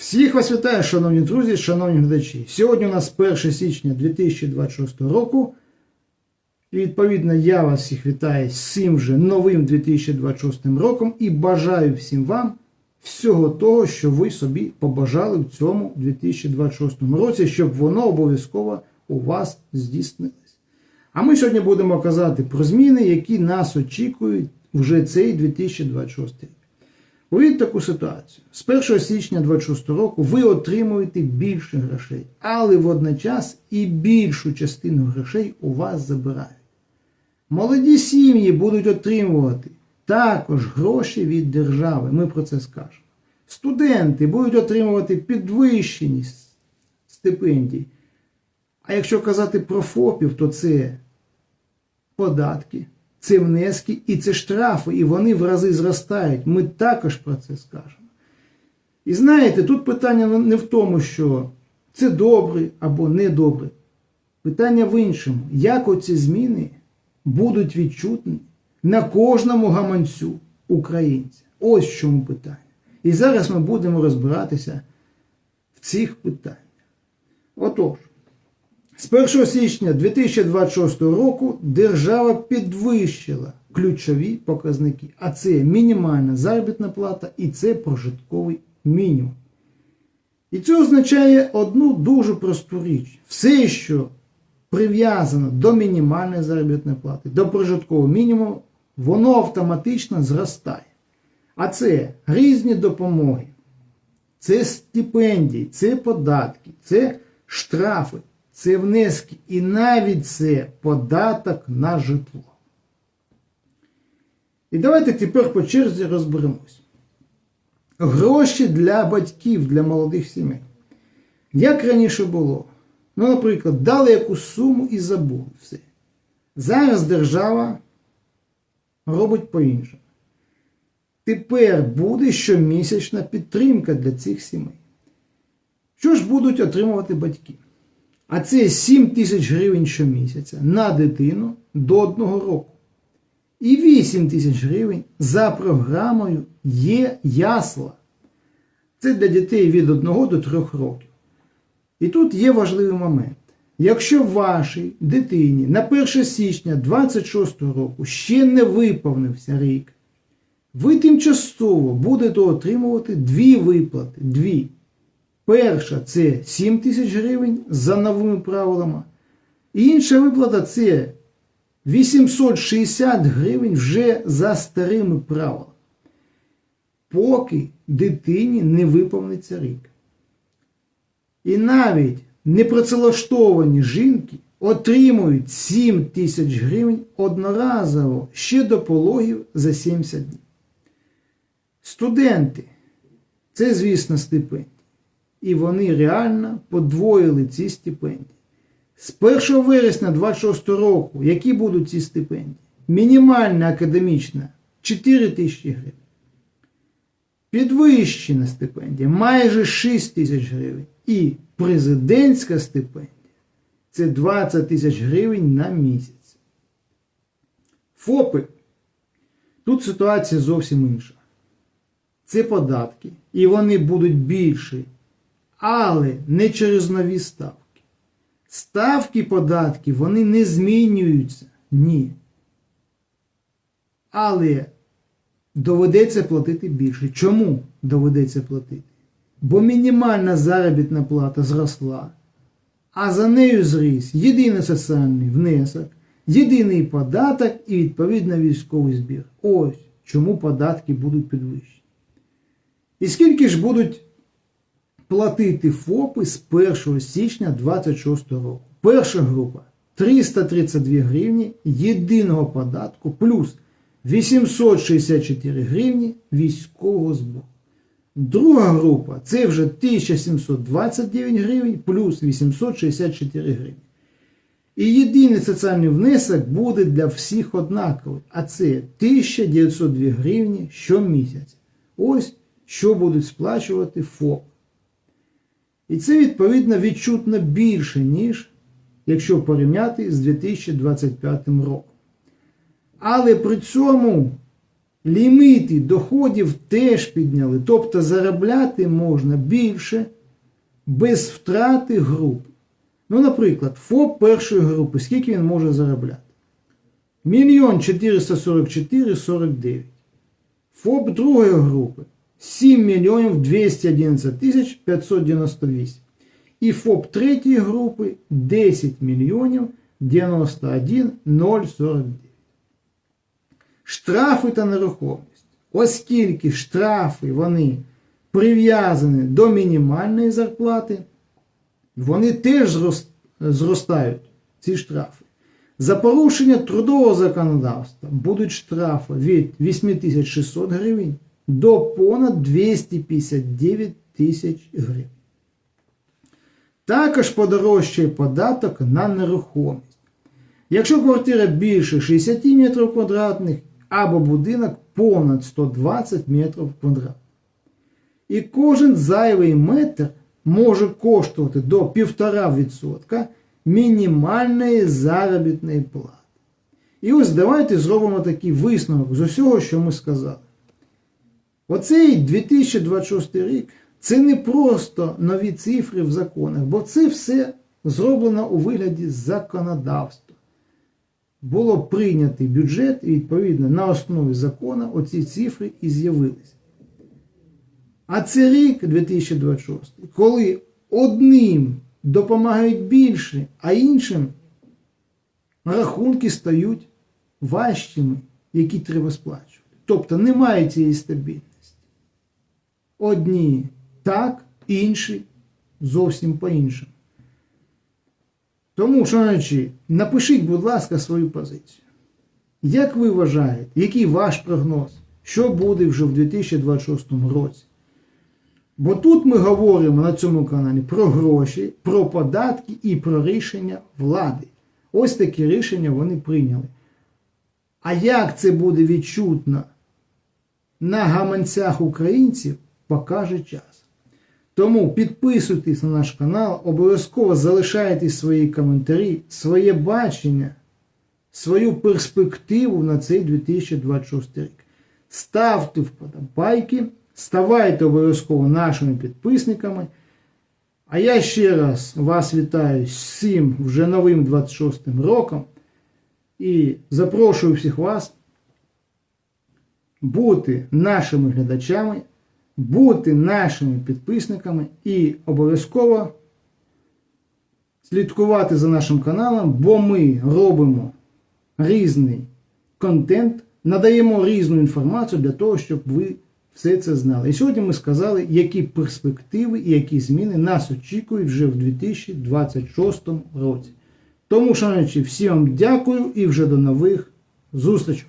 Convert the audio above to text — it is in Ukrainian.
Всіх вас вітаю, шановні друзі, шановні глядачі. Сьогодні у нас 1 січня 2026 року. І відповідно я вас всіх вітаю з цим же новим 2026 роком і бажаю всім вам всього того, що ви собі побажали в цьому 2026 році, щоб воно обов'язково у вас здійснилось. А ми сьогодні будемо казати про зміни, які нас очікують вже цей 2026 рік. Уявіть таку ситуацію. З 1 січня 2026 року ви отримуєте більше грошей, але водночас і більшу частину грошей у вас забирають. Молоді сім'ї будуть отримувати також гроші від держави. Ми про це скажемо. Студенти будуть отримувати підвищені стипендії. А якщо казати про ФОПів, то це податки, це внески і це штрафи, і вони в рази зростають. Ми також про це скажемо. І знаєте, тут питання не в тому, що це добре або не добре. Питання в іншому, як оці зміни будуть відчутні на кожному гаманцю українця. Ось в чому питання. І зараз ми будемо розбиратися в цих питаннях. Отож, з 1 січня 2026 року держава підвищила ключові показники, а це мінімальна заробітна плата і це прожитковий мінімум. І це означає одну дуже просту річ. Все, що прив'язано до мінімальної заробітної плати, до прожиткового мінімуму, воно автоматично зростає. А це різні допомоги, це стипендії, це податки, це штрафи, це внески і навіть це податок на житло. І давайте тепер по черзі розберемось. Гроші для батьків, для молодих сімей. Як раніше було? Ну, наприклад, дали якусь суму і забули все. Зараз держава робить по-іншому. Тепер буде щомісячна підтримка для цих сімей. Що ж будуть отримувати батьки? А це 7 тисяч гривень щомісяця на дитину до одного року. І 8 тисяч гривень за програмою є ясла. Це для дітей від 1 до 3 років. І тут є важливий момент. Якщо вашій дитині на 1 січня 26 року ще не виповнився рік, ви тимчасово будете отримувати дві виплати. Дві. Перша це 7 тисяч гривень за новими правилами. І інша виплата це 860 гривень вже за старими правилами. Поки дитині не виповниться рік. І навіть непрацевлаштовані жінки отримують 7 тисяч гривень одноразово ще до пологів за 70 днів. Студенти це, звісно, стипендії. І вони реально подвоїли ці стипендії. З 1 вересня 26 року, які будуть ці стипендії? Мінімальна академічна 4 тисячі гривень. Підвищена стипендія майже 6 тисяч гривень. І президентська стипендія це 20 тисяч гривень на місяць. ФОПи. Тут ситуація зовсім інша. Це податки, і вони будуть більші, але не через нові ставки. Ставки податків вони не змінюються. Ні. Але доведеться платити більше. Чому доведеться платити? Бо мінімальна заробітна плата зросла, а за нею зріс єдиний соціальний внесок, єдиний податок і відповідно військовий збір. Ось чому податки будуть підвищені. І скільки ж будуть платити ФОПи з 1 січня 2026 року? Перша група 332 гривні єдиного податку плюс 864 гривні військового збору. Друга група це вже 1729 гривень плюс 864 гривні. І єдиний соціальний внесок буде для всіх однаковий, а це 1902 гривні щомісяця. Ось що будуть сплачувати ФОП. І це відповідно відчутно більше, ніж якщо порівняти з 2025 роком. Але при цьому Ліміти доходів теж підняли. Тобто заробляти можна більше без втрати груп. Ну, наприклад, ФОП першої групи, скільки він може заробляти? Мільйон 444 49. ФОП другої групи 7 мільйонів 211 тисяч 598. І ФОП третьої групи 10 мільйонів 91 049. Штрафи та нерухомість. Оскільки штрафи вони прив'язані до мінімальної зарплати, вони теж зростають, ці штрафи. За порушення трудового законодавства будуть штрафи від 8600 гривень до понад 259 тисяч гривень. Також подорожчає податок на нерухомість. Якщо квартира більше 60 метрів квадратних або будинок понад 120 метрів квадратних. І кожен зайвий метр може коштувати до 1,5% мінімальної заробітної плати. І ось давайте зробимо такий висновок з усього, що ми сказали. Оцей 2026 рік це не просто нові цифри в законах, бо це все зроблено у вигляді законодавства. Було прийнятий бюджет, і відповідно на основі закону оці цифри і з'явилися. А це рік 2026, коли одним допомагають більше, а іншим рахунки стають важчими, які треба сплачувати. Тобто немає цієї стабільності. Одні так, інші зовсім по-іншому. Тому, шановні, напишіть, будь ласка, свою позицію. Як ви вважаєте, який ваш прогноз? Що буде вже в 2026 році? Бо тут ми говоримо на цьому каналі про гроші, про податки і про рішення влади. Ось такі рішення вони прийняли. А як це буде відчутно на гаманцях українців, покаже час. Тому підписуйтесь на наш канал, обов'язково залишайте свої коментарі, своє бачення, свою перспективу на цей 2026 рік. Ставте вподобайки, ставайте обов'язково нашими підписниками. А я ще раз вас вітаю з вже новим 26 роком і запрошую всіх вас бути нашими глядачами, бути нашими підписниками і обов'язково слідкувати за нашим каналом, бо ми робимо різний контент, надаємо різну інформацію для того, щоб ви все це знали. І сьогодні ми сказали, які перспективи і які зміни нас очікують вже в 2026 році. Тому, шановні, всім вам дякую і вже до нових зустрічей.